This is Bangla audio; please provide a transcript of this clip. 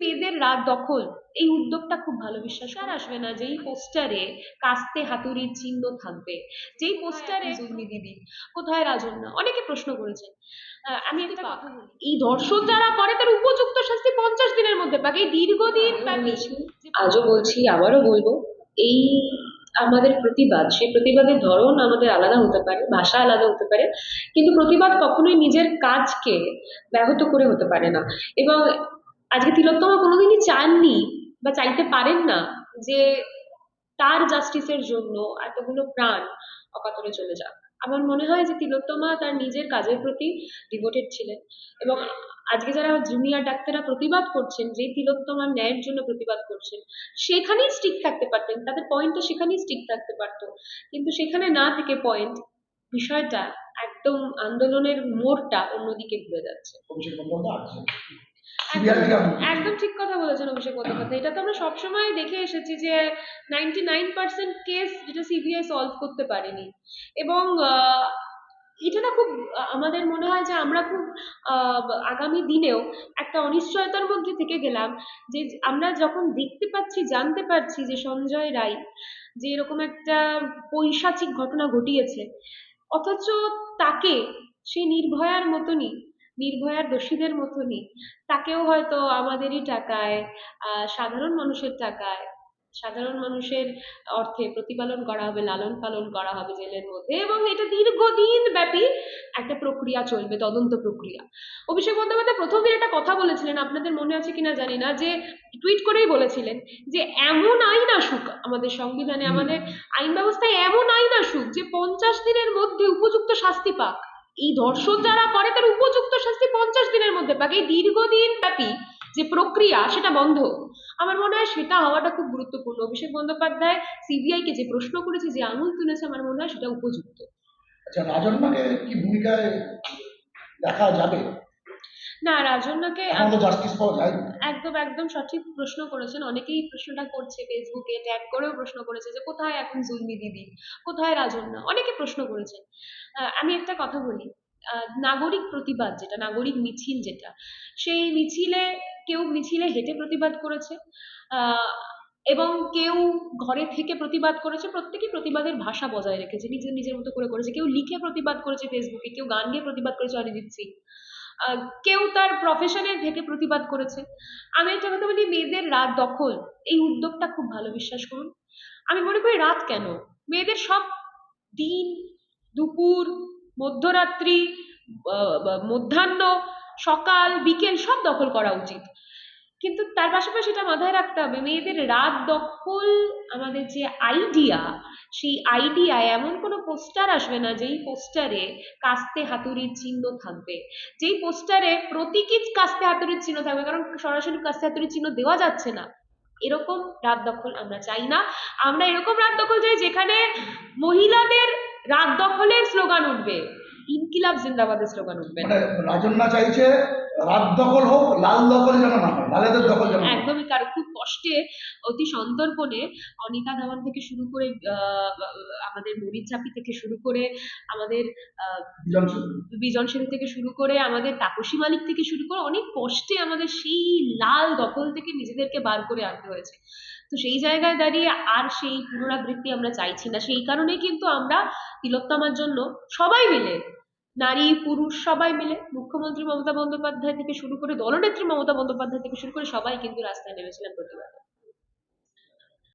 মেয়েদের রাত দখল। এই উদ্যোগটা খুব ভালো বিশ্বাস আর আসবে না যেই পোস্টারে কাস্তে হাতুড়ির চিহ্ন থাকবে যেই পোস্টারে জুলমি দিদি কোথায় রাজন্যা? অনেকে প্রশ্ন করেছেন। আমি একটা কথা বলি। এই ধর্ষণ যারা করে তার উপযুক্ত শাস্তি পঞ্চাশ দিনের মধ্যে পাক। এই দীর্ঘদিন আজও বলছি আবারও বলব এই আমাদের প্রতিবাদ সেই প্রতিবাদের ধরন আমাদের আলাদা হতে পারে ভাষা আলাদা হতে পারে কিন্তু প্রতিবাদ কখনোই নিজের কাজকে ব্যাহত করে হতে পারে না। এবং আজকে তিলোত্তমা কোনোদিনই চাননি বা চাইতে পারেন না যে তার জাস্টিসের জন্য এতগুলো প্রাণ অকাতরে চলে যাক। আমার মনে হয় যে তিলোত্তমা তার নিজের কাজের প্রতি ডিভোটেড ছিলেন এবং আজকে যারা জুনিয়র ডাক্তাররা প্রতিবাদ করছেন, যে তিলোত্তমার ন্যায়ের জন্য প্রতিবাদ করছেন, সেখানেই স্টিক থাকতে পারতেন। তাদের পয়েন্টটা সেখানেই স্টিক থাকতে পারতো। কিন্তু সেখানে না থেকে পয়েন্ট বিষয়টা একদম আন্দোলনের মোড়টা অন্যদিকে ঘুরে যাচ্ছে। একদম ঠিক কথা বলেছেন অভিষেক বন্দ্যোপাধ্যায়। এটা তো আমরা সবসময় দেখে এসেছি যে নাইনটি নাইন পার্সেন্ট কেস যেটা সিবিআই সলভ করতে পারেনি। এবং এটা না খুব আমাদের মনে হয় যে আমরা খুব আগামী দিনেও একটা অনিশ্চয়তার মধ্যে থেকে গেলাম যে আমরা যখন দেখতে পাচ্ছি জানতে পারছি যে সঞ্জয় রায় যে এরকম একটা পৈশাচিক ঘটনা ঘটিয়েছে অথচ তাকে সেই নির্ভয়ার মতনই নির্ভয়ার দোষীদের মতনই। তাকেও হয়তো আমাদেরই টাকায় সাধারণ মানুষের টাকায় সাধারণ মানুষের অর্থে প্রতিপালন করা হবে লালন পালন করা হবে জেলের মধ্যে এবং এটা দীর্ঘদিন ব্যাপী একটা প্রক্রিয়া চলবে তদন্ত প্রক্রিয়া। অভিষেক বন্দ্যোপাধ্যায় প্রথম দিন একটা কথা বলেছিলেন আপনাদের মনে আছে কিনা জানি না যে টুইট করেই বলেছিলেন যে এমন আইন আসুক আমাদের সংবিধানে আমাদের আইন ব্যবস্থায় এমন আইন আসুক যে পঞ্চাশ দিনের মধ্যে উপযুক্ত শাস্তি পাক। এই ধর্ষণ যারা করে তার উপযুক্ত শাস্তি পঞ্চাশ দিনের মধ্যে পাক। এই দীর্ঘদিন ব্যাপী যে প্রক্রিয়া, সেটা বন্ধ। আমার মনে হয় সেটা হওয়াটা খুব গুরুত্বপূর্ণ। অভিষেক বন্দ্যোপাধ্যায় সিবিআই কে যে প্রশ্ন করেছে, যে আঙুল তুলেছে, আমার মনে হয় সেটা উপযুক্ত। আচ্ছা রাজন্যাকে কি ভূমিকায় দেখা যাবে? না রাজন্যাকে একদম একদম সঠিক প্রশ্ন করেছেন। অনেকেই প্রশ্নটা করছে ফেসবুকে ট্যাগ করেও প্রশ্ন করেছে যে কোথায় এখন জুলমি দিদি? কোথায় রাজন্যা? অনেকে প্রশ্ন করেছেন। আমি একটা কথা বলি। নাগরিক প্রতিবাদ যেটা নাগরিক মিছিল যেটা সেই মিছিলে কেউ মিছিলে হেঁটে প্রতিবাদ করেছে। আহ, এবং কেউ ঘরে থেকে প্রতিবাদ করেছে। প্রত্যেকেই প্রতিবাদের ভাষা বজায় রেখেছে। নিজের নিজের মতো করে করেছে। কেউ লিখে প্রতিবাদ করেছে ফেসবুকে কেউ গান গেয়ে প্রতিবাদ করেছে অরিজিৎ সিং। কেউ তার প্রফেশনের থেকে প্রতিবাদ করেছে। আমি একটা কথা বলি, মেয়েদের রাত দখল, এই উদ্যোগটা খুব ভালো, বিশ্বাস করুন। আমি মনে করি রাত কেন? মেয়েদের সব দিন, দুপুর, মধ্যরাত্রি মধ্যাহ্ন, সকাল, বিকেল সব দখল করা উচিত। কিন্তু তার পাশাপাশি এটা মাথায় রাখতে হবে, মেয়েদের রাত দখল, আমাদের যে আইডিয়া সেই আইডিয়ায় এমন কোনো পোস্টার আসবে না যেই পোস্টারে কাস্তে হাতুড়ির চিহ্ন থাকবে। যেই পোস্টারে প্রতীকী কাস্তে হাতুড়ির চিহ্ন থাকবে, কারণ সরাসরি কাস্তে হাতুড়ির চিহ্ন দেওয়া যাচ্ছে না। এরকম রাত দখল আমরা চাই না। আমরা এরকম রাত দখল চাই যেখানে মহিলাদের রাত দখলের স্লোগান উঠবে। ইনকিলাব জিন্দাবাদের স্লোগান উঠবে। মানে চাইছে রাত দখল হোক লাল দখল যেন না হয় লালেদের দখল যেন একদমই কারও খুব কষ্টে অতি সন্তর্পণে অনিতা ধাওয়ান থেকে শুরু করে আমাদের মরিচাপি থেকে শুরু করে আমাদের বিজন সিং। বিজন সেতু থেকে শুরু করে আমাদের তাপসী মালিক থেকে শুরু করে অনেক কষ্টে আমাদের সেই লাল দখল থেকে নিজেদেরকে বার করে আনতে হয়েছে। তো সেই জায়গায় দাঁড়িয়ে আর সেই পুনরাবৃত্তি আমরা চাইছি না। সেই কারণেই কিন্তু আমরা তিলোত্তমার জন্য সবাই মিলে নারী, পুরুষ, সবাই মিলে মুখ্যমন্ত্রী মমতা বন্দ্যোপাধ্যায় থেকে শুরু করে দলনেত্রী মমতা বন্দ্যোপাধ্যায় থেকে শুরু করে সবাই কিন্তু রাস্তায় নেমেছিলেন প্রতিবাদে।